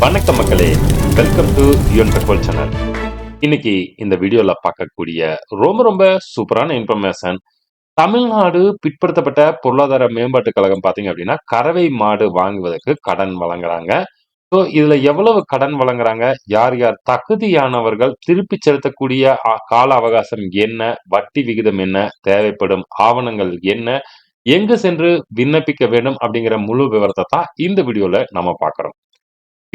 வணக்கம் மக்களே. Welcome to Yuvan petrol channel இன்னைக்கு இந்த வீடியோல பார்க்கக்கூடிய ரொம்ப ரொம்ப சூப்பரான இன்ஃபர்மேஷன் தமிழ்நாடு பிற்படுத்தப்பட்ட பொருளாதார மேம்பாட்டு கழகம் பார்த்தீங்க அப்படின்னா கறவை மாடு வாங்குவதற்கு கடன் வழங்குறாங்க. ஸோ இதுல எவ்வளவு கடன் வழங்குறாங்க? யார் யார் தகுதியானவர்கள் திருப்பி செலுத்தக்கூடிய அ- கால அவகாசம் என்ன? வட்டி விகிதம் என்ன? தேவைப்படும் ஆவணங்கள் என்ன? எங்கு சென்று விண்ணப்பிக்க வேண்டும் அப்படிங்கிற முழு விவரத்தை தான் இந்த வீடியோல நம்ம பார்க்குறோம்.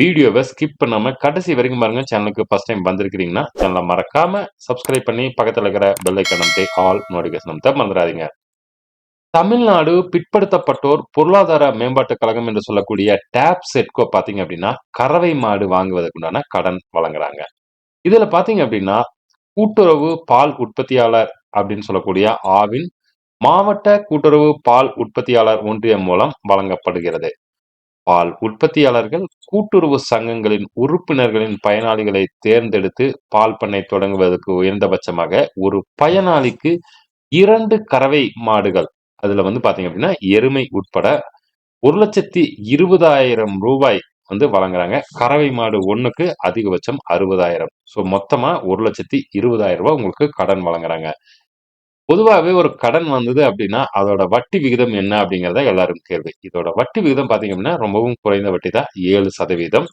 வீடியோவை ஸ்கிப் பண்ணாம கடைசி வரைக்கும் பாருங்க சேனலுக்கு ஃபர்ஸ்ட் டைம் வந்திருக்கிறீங்கன்னா சேனலை மறக்காம சப்ஸ்கிரைப் பண்ணி பக்கத்துல இருக்கிற பெல் அமைத்து ஆல் நோட்டிஃபிகேஷன் அமைத்த மறந்துடாதீங்க. தமிழ்நாடு பிற்படுத்தப்பட்டோர் பொருளாதார மேம்பாட்டு கழகம் என்று சொல்லக்கூடிய டேப் செட்கோ பார்த்தீங்க அப்படின்னா கறவை மாடு வாங்குவதற்குண்டான கடன் வழங்குறாங்க. இதுல பாத்தீங்க அப்படின்னா கூட்டுறவு பால் உற்பத்தியாளர் அப்படின்னு சொல்லக்கூடிய ஆவின் மாவட்ட கூட்டுறவு பால் உற்பத்தியாளர் ஒன்றியம் மூலம் வழங்கப்படுகிறது. பால். உற்பத்தியாளர்கள் கூட்டுறவு சங்கங்களின் உறுப்பினர்களின் பயனாளிகளை தேர்ந்தெடுத்து பால் பண்ணை தொடங்குவதற்கு உயர்ந்தபட்சமாக ஒரு பயனாளிக்கு இரண்டு கறவை மாடுகள். அதுல வந்து பாத்தீங்க அப்படின்னா எருமை உட்பட ஒரு லட்சத்தி இருபதாயிரம் ரூபாய் வந்து வழங்குறாங்க. கறவை மாடு ஒண்ணுக்கு அதிகபட்சம் அறுபதாயிரம். ஸோ மொத்தமா ஒரு லட்சத்தி இருபதாயிரம் ரூபாய் உங்களுக்கு கடன் வழங்குறாங்க. பொதுவாகவே ஒரு கடன் வந்தது அப்படின்னா அதோட வட்டி விகிதம் என்ன அப்படிங்கிறத எல்லாரும் கேள்வி. இதோட வட்டி விகிதம் பாத்தீங்க அப்படின்னா ரொம்பவும் குறைந்த வட்டி தான் ஏழு சதவீதம்.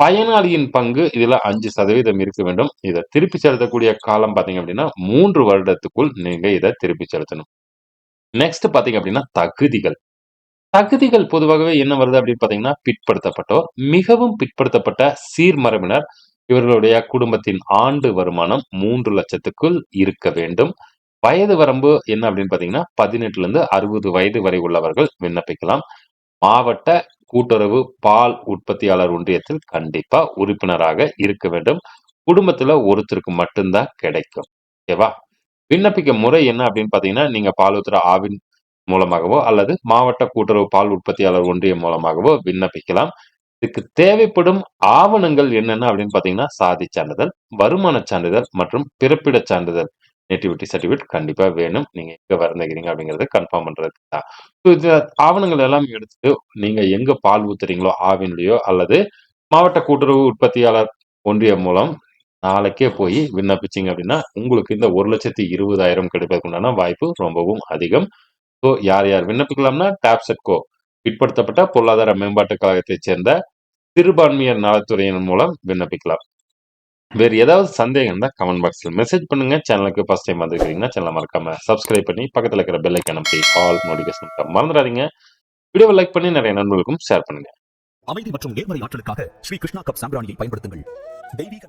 பயனாளியின் பங்கு இதுல அஞ்சு சதவீதம் இருக்க வேண்டும். இதை திருப்பி செலுத்தக்கூடிய காலம் பாத்தீங்க அப்படின்னா மூன்று வருடத்துக்குள் நீங்க இதை திருப்பி செலுத்தணும். நெக்ஸ்ட் பாத்தீங்க அப்படின்னா தகுதிகள். தகுதிகள் பொதுவாகவே என்ன வருது அப்படின்னு பாத்தீங்கன்னா பிற்படுத்தப்பட்டோர் மிகவும் பிற்படுத்தப்பட்ட சீர்மரபினர் இவர்களுடைய குடும்பத்தின் ஆண்டு வருமானம் மூன்று லட்சத்துக்குள் இருக்க வேண்டும். வயது வரம்பு என்ன அப்படின்னு பாத்தீங்கன்னா பதினெட்டுல இருந்து அறுபது வயது வரை உள்ளவர்கள் விண்ணப்பிக்கலாம். மாவட்ட கூட்டுறவு பால் உற்பத்தியாளர் ஒன்றியத்தில் கண்டிப்பா உறுப்பினராக இருக்க வேண்டும். குடும்பத்துல ஒருத்தருக்கு மட்டும்தான் கிடைக்கும். ஓகேவா? விண்ணப்பிக்க முறை என்ன அப்படின்னு பாத்தீங்கன்னா நீங்க பால் ஊத்துற ஆவின் மூலமாகவோ அல்லது மாவட்ட கூட்டுறவு பால் உற்பத்தியாளர் ஒன்றியம் மூலமாகவோ விண்ணப்பிக்கலாம். இதுக்கு தேவைப்படும் ஆவணங்கள் என்னென்ன அப்படின்னு பாத்தீங்கன்னா சாதி சான்றிதழ் வருமான சான்றிதழ் மற்றும் பிறப்பிடச் சான்றிதழ். நேட்டிவிட்டி சர்டிஃபிகேட் கண்டிப்பாக வேணும். நீங்கள் எங்கே வரந்துக்கிறீங்க அப்படிங்கறத கன்ஃபார்ம் பண்ணுறதுக்கு தான். ஸோ இந்த ஆவணங்கள் எல்லாம் எடுத்துட்டு நீங்கள் எங்கே பால் ஊத்துறீங்களோ ஆவின்லையோ அல்லது மாவட்ட கூட்டுறவு உற்பத்தியாளர் ஒன்றியம் மூலம் நாளைக்கே போய் விண்ணப்பிச்சீங்க அப்படின்னா உங்களுக்கு இந்த ஒரு லட்சத்தி இருபதாயிரம் கிடைப்பதற்குண்டான வாய்ப்பு ரொம்பவும் அதிகம். ஸோ யார் யார் விண்ணப்பிக்கலாம்னா டாப்செட்கோ பிற்படுத்தப்பட்ட பொருளாதார மேம்பாட்டு கழகத்தைச் சேர்ந்த சிறுபான்மையர் நலத்துறையின் மூலம் விண்ணப்பிக்கலாம். வேறு ஏதாவது சந்தேகம் இருந்தால் கமெண்ட் பாக்ஸில் மெசேஜ் பண்ணுங்க. சேனலுக்கு ஃபர்ஸ்ட் டைம் வந்திருக்கீங்கன்னா சேனலை மறக்காம சப்ஸ்கிரைப் பண்ணி பக்கத்தில் இருக்கிற பெல் ஐக்கன் அமைத்து ஆல் நோட்டிஃபிகேஷன் மறந்துடாதீங்க. வீடியோவை லைக் பண்ணி நிறைய நண்பர்களுக்கும் ஷேர் பண்ணுங்க. அமைதி மற்றும் நேர்மறை ஆற்றலுக்காக ஸ்ரீ கிருஷ்ணா கப் சாம்பிராணியை பயன்படுத்துங்கள். தெய்வீக